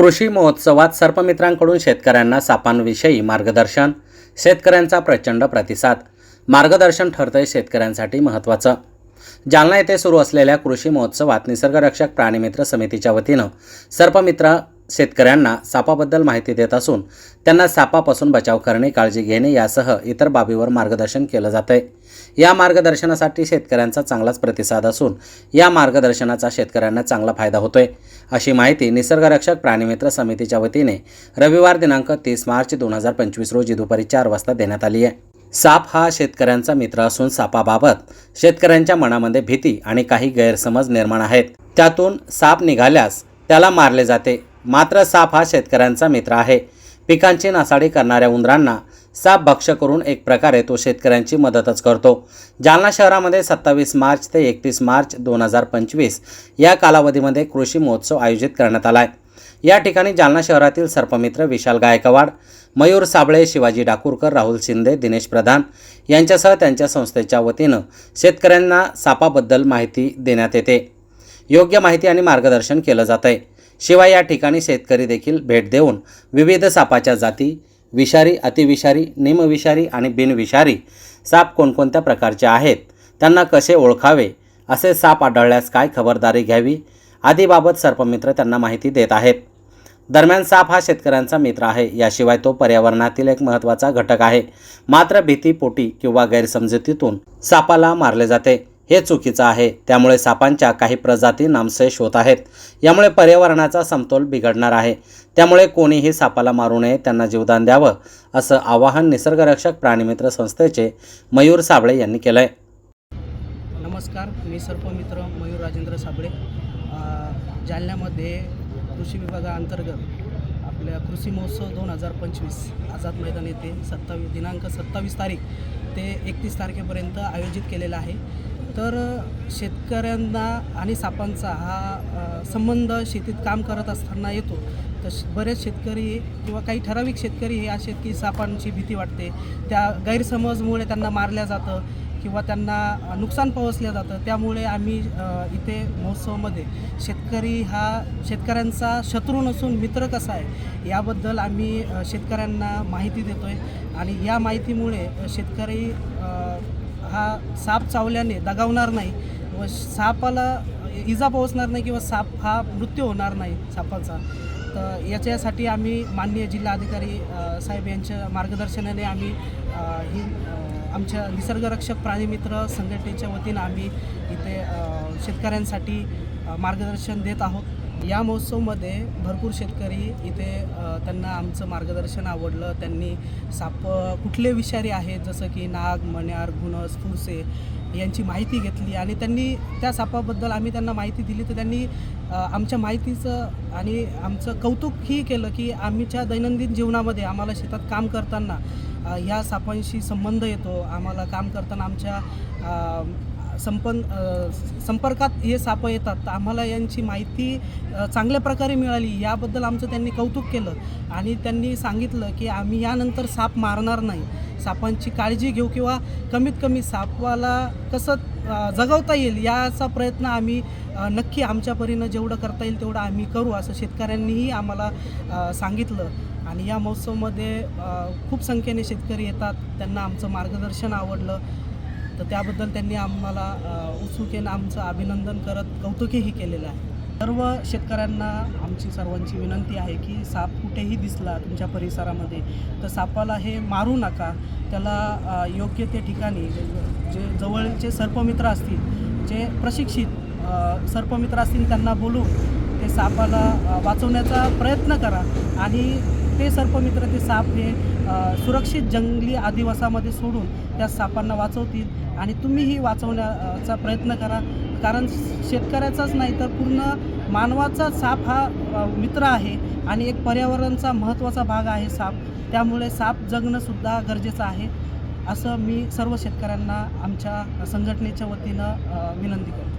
कृषी महोत्सवात सर्पमित्रांकडून शेतकऱ्यांना सापांविषयी मार्गदर्शन शेतकऱ्यांचा प्रचंड प्रतिसाद. मार्गदर्शन ठरतंय शेतकऱ्यांसाठी महत्त्वाचं. जालना येथे सुरू असलेल्या कृषी महोत्सवात निसर्गरक्षक प्राणीमित्र समितीच्या वतीनं सर्पमित्र शेतकऱ्यांना सापाबद्दल माहिती देत असून त्यांना सापापासून बचाव करणे काळजी घेणे यासह इतर बाबीवर मार्गदर्शन केलं जातंय. या मार्गदर्शनासाठी शेतकऱ्यांचा चांगलाच प्रतिसाद असून या मार्गदर्शनाचा शेतकऱ्यांना चांगला फायदा होतोय. अशी माहिती निसर्गरक्षक प्राणीमित्र समितीच्या वतीने रविवार दिनांक तीस मार्च दोन हजार पंचवीस रोजी दुपारी चार वाजता देण्यात आली आहे. साप हा शेतकऱ्यांचा मित्र असून सापाबाबत शेतकऱ्यांच्या मनामध्ये भीती आणि काही गैरसमज निर्माण आहेत. त्यातून साप निघाल्यास त्याला मारले जाते. मात्र साप हा शेतकऱ्यांचा मित्र आहे. पिकांची नासाडी करणाऱ्या उंदरांना साप भक्ष करून एक प्रकारे तो शेतकऱ्यांची मदतच करतो. जालना शहरामध्ये सत्तावीस मार्च ते एकतीस मार्च दोन हजार पंचवीस या कालावधीमध्ये कृषी महोत्सव आयोजित करण्यात आला आहे या ठिकाणी जालना शहरातील सर्पमित्र विशाल गायकवाड मयूर साबळे शिवाजी डाकूरकर राहुल शिंदे दिनेश प्रधान यांच्यासह त्यांच्या संस्थेच्या वतीनं शेतकऱ्यांना सापाबद्दल माहिती देण्यात येते. योग्य माहिती आणि मार्गदर्शन केलं जात आहे शिवाय या ठिकाणी शेतकरी देखील भेट देऊन विविध सापाच्या जाती विषारी अतिविषारी निमविषारी आणि बिनविषारी साप कोणकोणत्या प्रकारचे आहेत त्यांना कसे ओळखावे असे साप आढळल्यास काय खबरदारी घ्यावी आदीबाबत सर्पमित्र त्यांना माहिती देत आहेत. दरम्यान साप हा शेतकऱ्यांचा मित्र आहे याशिवाय तो पर्यावरणातील एक महत्त्वाचा घटक आहे. मात्र भीतीपोटी किंवा गैरसमजुतीतून सापाला मारले जाते. हे चुकीचं आहे. त्यामुळे सापांच्या काही प्रजाती नामशेष होत आहेत. यामुळे पर्यावरणाचा समतोल बिघडणार आहे. त्यामुळे कोणीही सापाला मारू नये त्यांना जीवदान द्यावं असं आवाहन निसर्गरक्षक प्राणीमित्र संस्थेचे मयूर साबळे यांनी केलं आहे नमस्कार मी सर्पमित्र मयूर राजेंद्र साबळे. जालन्यामध्ये कृषी विभागाअंतर्गत आपल्या कृषी महोत्सव दोन हजार पंचवीस आझाद मैदान येथे सत्तावीस दिनांक सत्तावीस तारीख ते एकतीस तारखेपर्यंत आयोजित केलेला आहे. तर शेतकऱ्यांना आणि सापांचा हा संबंध शेतीत काम करत असताना येतो. तर बरेच शेतकरी किंवा काही ठराविक शेतकरी हे असे की सापांची भीती वाटते. त्या गैरसमजमुळे त्यांना मारल्या जातं किंवा त्यांना नुकसान पोहोचलं जातं. त्यामुळे आम्ही इथे महोत्सवामध्ये शेतकरी हा शेतकऱ्यांचा शत्रू नसून मित्र कसा आहे याबद्दल आम्ही शेतकऱ्यांना माहिती देतो आहे आणि या माहितीमुळे शेतकरी हा साप चावल्याने दगावणार नाही व सापाला इजा पोहोचणार नाही किंवा साप हा मृत्यू होणार नाही सापाचा. तर याच्यासाठी आम्ही माननीय जिल्हाधिकारी साहेब यांच्या मार्गदर्शनाने आम्ही ही आमच्या निसर्गरक्षक प्राणीमित्र संघटनेच्या वतीनं आम्ही इथे शेतकऱ्यांसाठी मार्गदर्शन देत आहोत. या महोत्सवमध्ये भरपूर शेतकरी इथे त्यांना आमचं मार्गदर्शन आवडलं. त्यांनी साप कुठले विषारी आहेत जसं की नाग मण्यार घुणस फुरसे यांची माहिती घेतली आणि त्यांनी त्या सापाबद्दल आम्ही त्यांना माहिती दिली. तर त्यांनी आमच्या माहितीचं आणि आमचं कौतुकही केलं की आमच्या दैनंदिन जीवनामध्ये आम्हाला शेतात काम करताना ह्या सापांशी संबंध येतो. आम्हाला काम करताना आमच्या संपन संपर्कात हे सापं येतात तर आम्हाला यांची माहिती चांगल्या प्रकारे मिळाली याबद्दल आमचं त्यांनी कौतुक केलं. आणि त्यांनी सांगितलं की आम्ही यानंतर साप मारणार नाही. सापांची काळजी घेऊ किंवा कमीत कमी सापाला कसं जगवता येईल याचा प्रयत्न आम्ही नक्की आमच्या परीनं जेवढं करता येईल तेवढं आम्ही करू असं शेतकऱ्यांनीही आम्हाला सांगितलं. आणि या महोत्सवमध्ये खूप संख्येने शेतकरी येतात त्यांना आमचं मार्गदर्शन आवडलं. तर त्याबद्दल त्यांनी आम्हाला उत्सुकेनं आमचं अभिनंदन करत कौतुकही केलेलं आहे. सर्व शेतकऱ्यांना आमची सर्वांची विनंती आहे की साप कुठेही दिसला तुमच्या परिसरामध्ये तर सापाला हे मारू नका. त्याला योग्य ते ठिकाणी जे जवळचे सर्पमित्र असतील जे प्रशिक्षित सर्पमित्र असतील त्यांना बोलून ते सापाला वाचवण्याचा प्रयत्न करा. आणि ते सर्पमित्र ते साप हे सुरक्षित जंगली आदिवासामध्ये सोडून त्या सापांना वाचवतील आणि तुम्हीही वाचवण्याचा प्रयत्न करा. कारण शेतकऱ्याचाच नाही तर पूर्ण मानवाचा साप हा मित्र आहे आणि एक पर्यावरणचा महत्त्वाचा भाग आहे साप. त्यामुळे साप जगणंसुद्धा गरजेचं आहे. असं मी सर्व शेतकऱ्यांना आमच्या संघटनेच्या वतीनं विनंती करतो.